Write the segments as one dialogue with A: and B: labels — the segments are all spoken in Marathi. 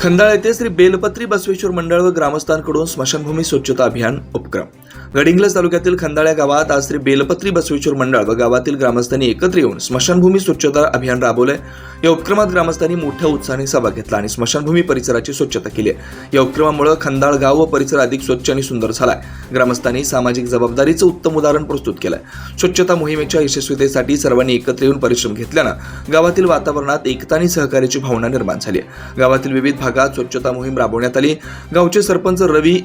A: खंदाळ येथे श्री बेलपत्री बसवेश्वर मंडळ व ग्रामस्थांकडून स्मशानभूमी स्वच्छता अभियान उपक्रम. गडिंग्लज तालुक्यातील खंदाळ्या गावात आज श्री बेलपत्री बसवेश्वर मंडळ व गावातील ग्रामस्थांनी एकत्र येऊन स्मशानभूमी स्वच्छता अभियान राबवलंय या उपक्रमात ग्रामस्थांनी मोठ्या उत्साहाने सहभाग घेतला आणि स्मशानभूमी परिसराची स्वच्छता केली आहे. या उपक्रमामुळे खंडाळ गाव व परिसर अधिक स्वच्छ आणि सुंदर झालाय. ग्रामस्थांनी सामाजिक जबाबदारीचं उत्तम उदाहरण प्रस्तुत केलंय. स्वच्छता मोहिमेच्या यशस्वीतेसाठी सर्वांनी एकत्र येऊन परिश्रम घेतल्यानं गावातील वातावरणात एकता आणि सहकार्याची भावना निर्माण झाली आहे. गावातील विविध भागात स्वच्छता मोहीम राबवण्यात आली. गावचे सरपंच रवी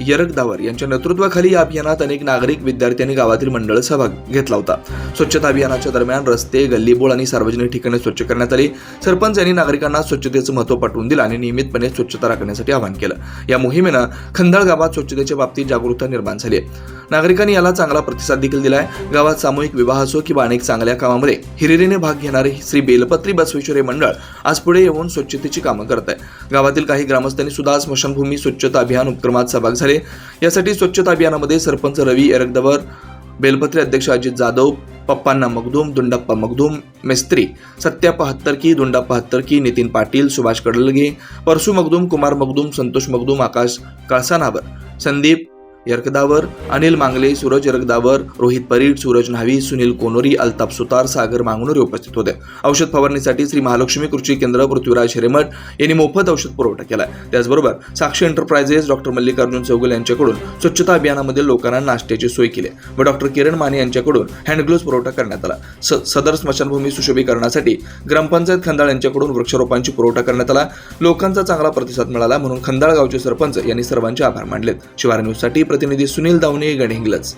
A: यरकदावर यांच्या नेतृत्वाखाली या अभियानात अनेक नागरिक विद्यार्थी आणि गावातील मंडळ सहभाग घेतला होता. स्वच्छता अभियानाच्या दरम्यान रस्ते गल्लीबोळ आणि सार्वजनिक ठिकाणे स्वच्छ करण्यात आली. सरपंच यांनी नागरिकांना स्वच्छतेचं महत्त्व पटवून दिलं आणि नियमितपणे स्वच्छता राखण्यासाठी आवाहन केलं. या मोहिमेनं खंदाळ गावात स्वच्छतेच्या बाबतीत जागरूकता निर्माण झाली आहे. नागरिकांनी याला चांगला प्रतिसाद देखील दिलाय. गावात सामूहिक विवाह असो किंवा अनेक चांगल्या कामामध्ये हिरिरीने भाग घेणारे श्री बेलपत्री बसवेश्वर मंडळ आज पुढे येऊन स्वच्छतेची कामं करत आहे. गावातील काही ग्रामस्थांनी सुद्धा स्मशानभूमी स्वच्छता अभियान उपक्रमात सहभाग झाला. यासाठी स्वच्छता अभियानामध्ये सरपंच रवी एरगदवर बेलपत्री अध्यक्ष अजित जाधव पप्पांना मगदूम दुंडप्पा मगदूम मेस्त्री पहात्तर की दुंडप्पा हत्तरकी नितीन पाटील सुभाष कडलगे परसू मगदूम कुमार मगदूम संतोष मगदूम आकाश कळसानावर संदीप यरकदावर अनिल मांगले सूरज यरकदावर रोहित परीड सूरज न्हावी सुनील कोनोरी अल्ताफ सुतार सागर मांगनोरी उपस्थित होते. औषध फवारणीसाठी श्री महालक्ष्मी कृषी केंद्र पृथ्वीराज हिरेमठ यांनी मोफत औषध पुरवठा केला त्याचबरोबर साक्षी एंटरप्राइजेस डॉक्टर मल्लिकार्जुन चौगुल यांच्याकडून स्वच्छता अभियानामध्ये लोकांना नाश्त्याची सोय केली व डॉक्टर किरण माने यांच्याकडून हँडग्लोव्ह पुरवठा करण्यात आला. स- सदर स्मशानभूमी सुशोभीकरणासाठी ग्रामपंचायत खंदाळ यांच्याकडून वृक्षारोपांची पुरवठा करण्यात आला. लोकांचा चांगला प्रतिसाद मिळाला म्हणून खंदाळ गावचे सरपंच यांनी सर्वांचे आभार मानलेत. शिवार न्यूजसाठी प्रतिनिधी सुनील दावणे गडहिंग्लज